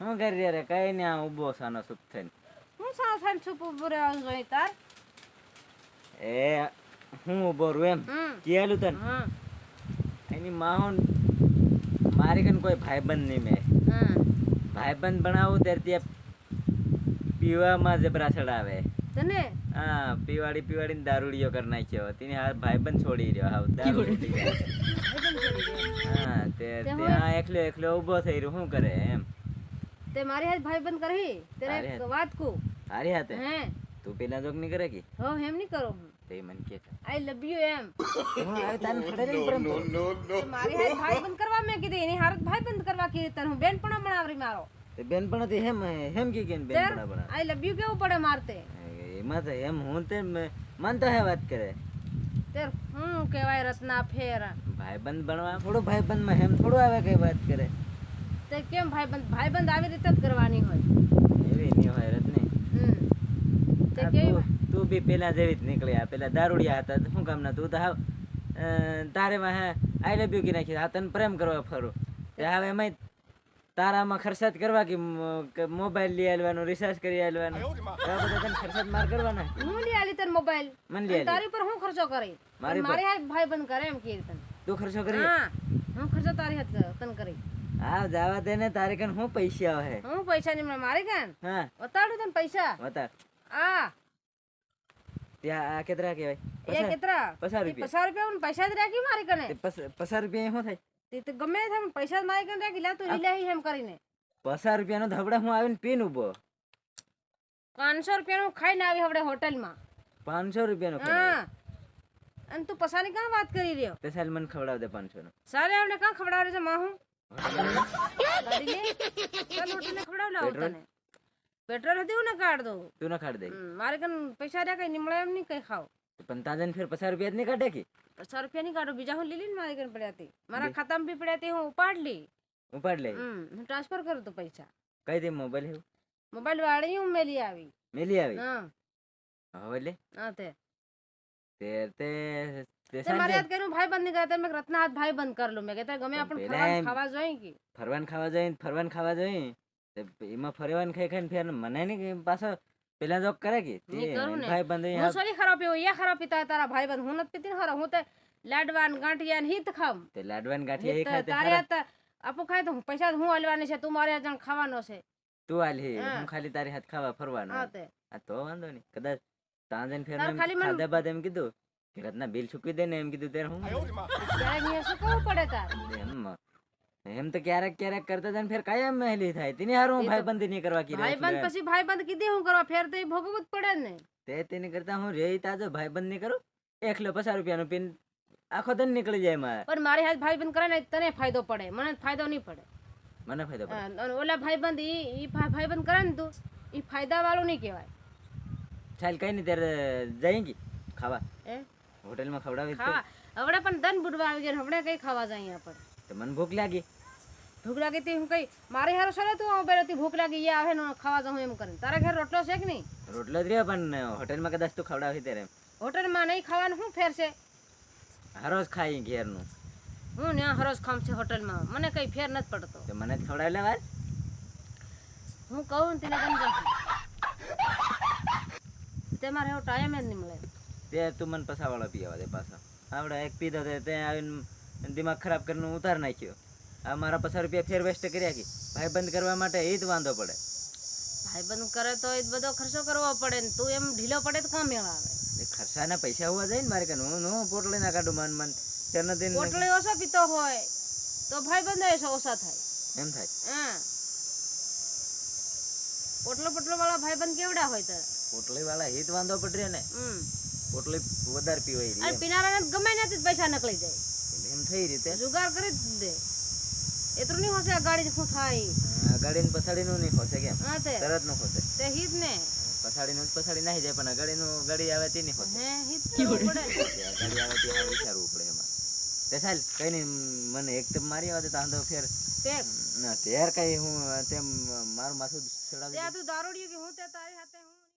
હું કરી રે કઈ ને આ ઊભો સાનો સુપ થઈને. હું ઊભો તાર. એ હું ઊભો રહું એમ. હમ. તને? એની માહોન મારી કન કોઈ ભાઈબંધ નહીં મેં હમ. ભાઈબંધ બનાવું ત્યારે ત્યાં પીવામાં જબરા ચડાવે. તને? હા પીવાડી પીવાડી ને દારૂડિયો કરી નાખ્યો. તેની હાથ ભાઈબંધ છોડી રહ્યો. હાવ દારૂ હા. ત્યાં એકલો એકલો ઊભો થઈ રહ્યો શું કરે એમ? તે મારી હાથ ભાઈ બંધ કરવી તેરે તારી એક હાથ. વાત કહું. હારી હાથે? હે. તું પેલા જોક નહીં કરે કે? હો એમ નહીં કરું હું. તે મને કે આઈ લવ યુ એમ. હું આવે તાને ખડે નહીં પરમ તો. તે મારી હાથ ભાઈ બંધ કરવા મેં કીધી. એની હારત ભાઈ બંધ કરવા કીધી. તને હું બેન પણ બનાવરી મારો. તે બેન પણ હતી હેમ હેમ કે કે બેન પણ બના આઈ લવ યુ કેવું પડે મારતે? એમાં તો એમ હું તે મ- માનતો હે વાત કરે. તે હું કહેવાય રત્ના ફેર. ભાઈબંધ બનવા થોડું ભાઈબંધમાં હેમ થોડું આવે કઈ વાત કરે? તે કેમ ભાઈ બંધ ભાઈ આવી રીતે જ કરવાની હોય? એવી નહીં હોય રત્ની. હમ. તે કેવું તું તું બી પેલા જેવી જ નીકળી આ પેલા દારૂડિયા હતા શું કામ ના તું તો હાવ તારે માં હે આઈ લવ યુ કે નાખી હા તને પ્રેમ કરવા ફરું. તે હવે એમાં તારામાં ખર્ચાત કરવા કે મોબાઈલ લઈ આલવાનો રિચાર્જ કરી આલવાનો? આ બધા તને ખર્ચાત માર કરવાના? હું લઈ આલી તને મોબાઈલ. મને લઈ આલી. તારી પર હું ખર્ચો કરી? મારી મારી હાથ ભાઈ બંધ કરે એમ કે તને. તું ખર્ચો કરી? હા હું ખર્ચો તારી હાથ તને કરી. હા જવા દે ને તારે કન હું પૈસા આવે હું પૈસા ની મારી કન? હા. બતાડું તને પૈસા? બતા આ ત્યાં આ કેટલા કહેવાય? એ કેતરા? કેટલા પચાસ રૂપિયા. પચાસ રૂપિયા પૈસા જ રાખી મારી કને? તે પસ- પચાસ રૂપિયા શું થાય? તે તો ગમે તે થાય પૈસા મારી કને રાખી લા તું લીલા એમ કરીને. પચાસ રૂપિયાનો ધબડા હું આવીને પીન ઊભો પાંચસો રૂપિયા હું ખાઈને આવી હવે હોટલમાં. પાંચસો રૂપિયાનો હા. અને તું પસાની કાં વાત કરી રહ્યો? તે સાલ મને ખવડાવ દે પાંચસો નો સારે આપણે કાં ખવડાવે છે માં હું? ખવડાવ લાવ? તને. પેટ્રોલ હતી હું ને કાઢ દઉં. તું ના કાઢ દે મારે કન પૈસા રહ્યા કઈ નીમળે એમ નહીં કઈ ખાવ. પણ તાજન ફેર પચાસ રૂપિયા જ નહીં કાઢે કે? પચાસ રૂપિયા નહીં કાઢો બીજા હું લીલી ને મારી ઘરે પડ્યા હતી મારા ખાતામાં બી પડ્યા હતી હું ઉપાડ લી ઉપાડ લે હું ટ્રાન્સફર કરું તો પૈસા. કઈ દે મોબાઈલ હેવું મોબાઈલ વાળી હું મેલી આવી. મેલી આવી? હા. હવે લે. હા તે. તે તે મારે યાદ કર્યું ભાઈ બંધ કરતા મેં રત્ના હાથ ભાઈ બંધ કરી લો. મેં કહેતા ગમે પણ આપણે ફરવાન ખાવા જોઈએ કે? ફરવાન ખાવા જોઈએ ફરવાન ખાવા જોઈએ. એમાં ફરવાન ખાઈ ખાઈને ફેર મને નહીં પાછો પેલા કરે કે? તે કરું ને. ભાઈ બંધ હું સોરી ખરાબ પીવું યા ખરાબ પીતા તારા ભાઈ બંધ હું નથી પીતી ખરા હું તો લાડવાન ગાંઠિયા ને હિત ખામ તે લાડવાન ગાંઠિયા હિત તારે ખરા. આપું ખાય તો પૈસા હું હલવાની છે તું મારે જણ ખાવાનો છે. તું આલ હે. હું ખાલી તારી હાથ ખાવા ફરવાનો. આ તો. વાંધો નહીં. કદાચ તાંજન ફેર ખાધા બાદ એમ કીધું કે રત્ના બિલ ચૂકવી દે ને એમ કીધું ત્યારે હું શું કરવું પડે તાર? એમ એમ તો ક્યારેક ક્યારેક કરતા જાય ફેર કાયમ મહેલી થાય. તેની હારું હું ભાઈ બંધ ભાઈબંધી નહીં કરવા ભાઈ કીધું બંધ પછી ભાઈ બંધ કીધી હું કરવા ફેર તો ભોગવું ભોગવવું જ પડે ને. તે તેની કરતા હું રે તાજો ભાઈબંધ નહીં કરું એકલો પચાસ રૂપિયાનો પિન આખો દિન નીકળી જાય મારે. પણ મારી હાથ ભાઈ બંધ કરે ને તને ફાયદો પડે મને ફાયદો નહીં પડે. મને ફાયદો પડે. ઓલા ભાઈ બંધ ઈ ઈ ભાઈ બંધ કરે ને તું ઈ ફાયદા વાળું નહીં કહેવાય. ચાલ કઈ નહીં ત્યારે જઈ કે ખાવા. એ હોટલમાં ખવડાવી ખાવા. હવડે પણ દન બુડવા આવી ગયા હવડે કઈ ખાવા જાય આપણે તો મને ભૂખ લાગી. ભૂખ લાગી તી હું કઈ મારી હારો સરે તું? બેરતી ભૂખ લાગી યા આવે ને ખાવા જાઉં એમ કરીને. તારા ઘેર રોટલો છે કે નહીં? રોટલો જ રહ્યો પણ હોટલમાં કદાચ તું ખવડાવી ત્યારે હોટલમાં નહીં ખાવાનું શું ફેર છે? હરોજ ખાઈ ઘેરનું. હું ને હરોજ ખામ છે હોટલમાં. મને કઈ ફેર નથી પડતો. તો મને જ ખવડાવી લેવા હું કહું તને તેને ગમજો તે મારે એવો ટાઈમ જ નહીં મળે. તે તું મને પસાવાળો પીવા દે પાછો. આપણે એક પીધો તે તે દિમાગ ખરાબ કરીને ઉતાર નાખ્યો. આ મારા પચાસ રૂપિયા ફેર વેસ્ટ કર્યા કે ભાઈ બંધ કરવા માટે એ જ વાંધો પડે. ભાઈ બંધ કરે તો એ બધો ખર્ચો કરવો પડે ને તું એમ ઢીલો પડે તો કામ આવે? ખર્ચાના પૈસા હોવા જાય ને મારે કે હું હું પોટલી ના કાઢું મન મન. તેના દિન પોટલી ઓછો પીતો હોય તો ભાઈ બંધ ઓછા થાય. એમ થાય. હા. પોટલો પોટલો વાળા ભાઈ બંધ કેવડા હોય તારે પોટલી વાળા હિત વાંધો પડે ને. હમ. પોટલી વધારે પીવાય અને પીનારાને ગમે નથી પૈસા નકળી જાય. એમ. થઈ રીતે. જુગાર કરી દે. એટલું નહીં હોશે આ ગાડી શું થાય? ગાડી પછાડી નું નહીં ખોસે કેમ? તરતનું ખોસે તે હિત ને. પછાડી નું પછાડી નાખી જાય પણ આ ગાડીનું ગાડી આવે તે નહીં ખોસે હે હિત કરવું પડે. ને. તે આ ગાડી આવે તે વિચારવું પડે એમાં. તે ચાલ કઈ નહીં મને એક તો મારી આવે તો આંધો ફેર. તે ના ત્યાર કઈ હું તેમ મારું માથું ચડાવી તે તું દારૂડિયું કે હું તે તારી હાથે હું